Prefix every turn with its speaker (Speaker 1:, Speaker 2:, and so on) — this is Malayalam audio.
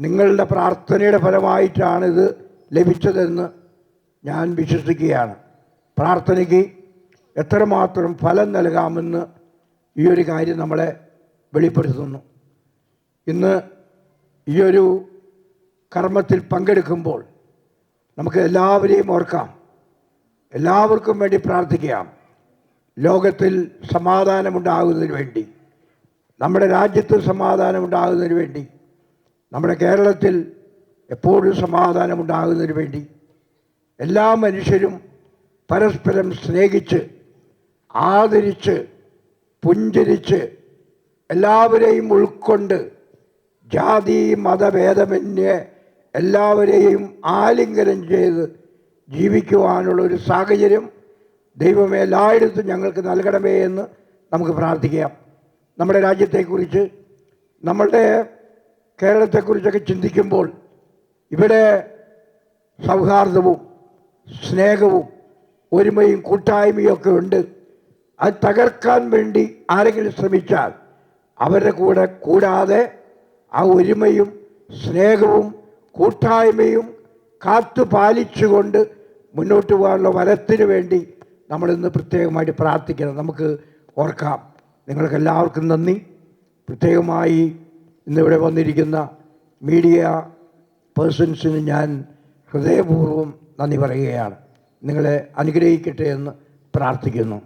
Speaker 1: നിങ്ങളുടെ പ്രാർത്ഥനയുടെ ഫലമായിട്ടാണിത് ലഭിച്ചതെന്ന് ഞാൻ വിശ്വസിക്കുകയാണ്. പ്രാർത്ഥനയ്ക്ക് എത്രമാത്രം ഫലം നൽകാമെന്ന് ഈ ഒരു കാര്യം നമ്മളെ വെളിപ്പെടുത്തുന്നു. ഇന്ന് ഈ ഒരു കർമ്മത്തിൽ പങ്കെടുക്കുമ്പോൾ നമുക്ക് എല്ലാവരെയും ഓർക്കാം. എല്ലാവർക്കും വേണ്ടി പ്രാർത്ഥിക്കാം. ലോകത്തിൽ സമാധാനമുണ്ടാകുന്നതിന് വേണ്ടി നമ്മുടെ രാജ്യത്ത് സമാധാനമുണ്ടാകുന്നതിന് വേണ്ടി നമ്മുടെ കേരളത്തിൽ എപ്പോഴും സമാധാനമുണ്ടാകുന്നതിന് വേണ്ടി എല്ലാ മനുഷ്യരും പരസ്പരം സ്നേഹിച്ച് ആദരിച്ച് പുഞ്ചരിച്ച് എല്ലാവരെയും ഉൾക്കൊണ്ട് ജാതി മതഭേദമന്യേ എല്ലാവരെയും ആലിംഗനം ചെയ്ത് ജീവിക്കുവാനുള്ള ഒരു സാഹചര്യം ദൈവമേ എല്ലായിടത്തും ഞങ്ങൾക്ക് നൽകണമേ എന്ന് നമുക്ക് പ്രാർത്ഥിക്കാം. നമ്മുടെ രാജ്യത്തെക്കുറിച്ച് നമ്മളുടെ കേരളത്തെക്കുറിച്ചൊക്കെ ചിന്തിക്കുമ്പോൾ ഇവിടെ സൗഹാർദ്ദവും സ്നേഹവും ഒരുമയും കൂട്ടായ്മയും ഒക്കെ ഉണ്ട്. അത് തകർക്കാൻ വേണ്ടി ആരെങ്കിലും ശ്രമിച്ചാൽ അവരുടെ കൂടെ കൂടാതെ ആ ഒരുമയും സ്നേഹവും കൂട്ടായ്മയും കാത്തു പാലിച്ചുകൊണ്ട് മുന്നോട്ട് പോകാനുള്ള വരത്തിന് വേണ്ടി നമ്മളിന്ന് പ്രത്യേകമായിട്ട് പ്രാർത്ഥിക്കണം. നമുക്ക് ഓർക്കാം. നിങ്ങൾക്കെല്ലാവർക്കും നന്ദി. പ്രത്യേകമായി ഇന്നിവിടെ വന്നിരിക്കുന്ന മീഡിയ പേഴ്സൺസിന് ഞാൻ ഹൃദയപൂർവം നന്ദി പറയുകയാണ്. നിങ്ങളെ അനുഗ്രഹിക്കട്ടെ എന്ന് പ്രാർത്ഥിക്കുന്നു.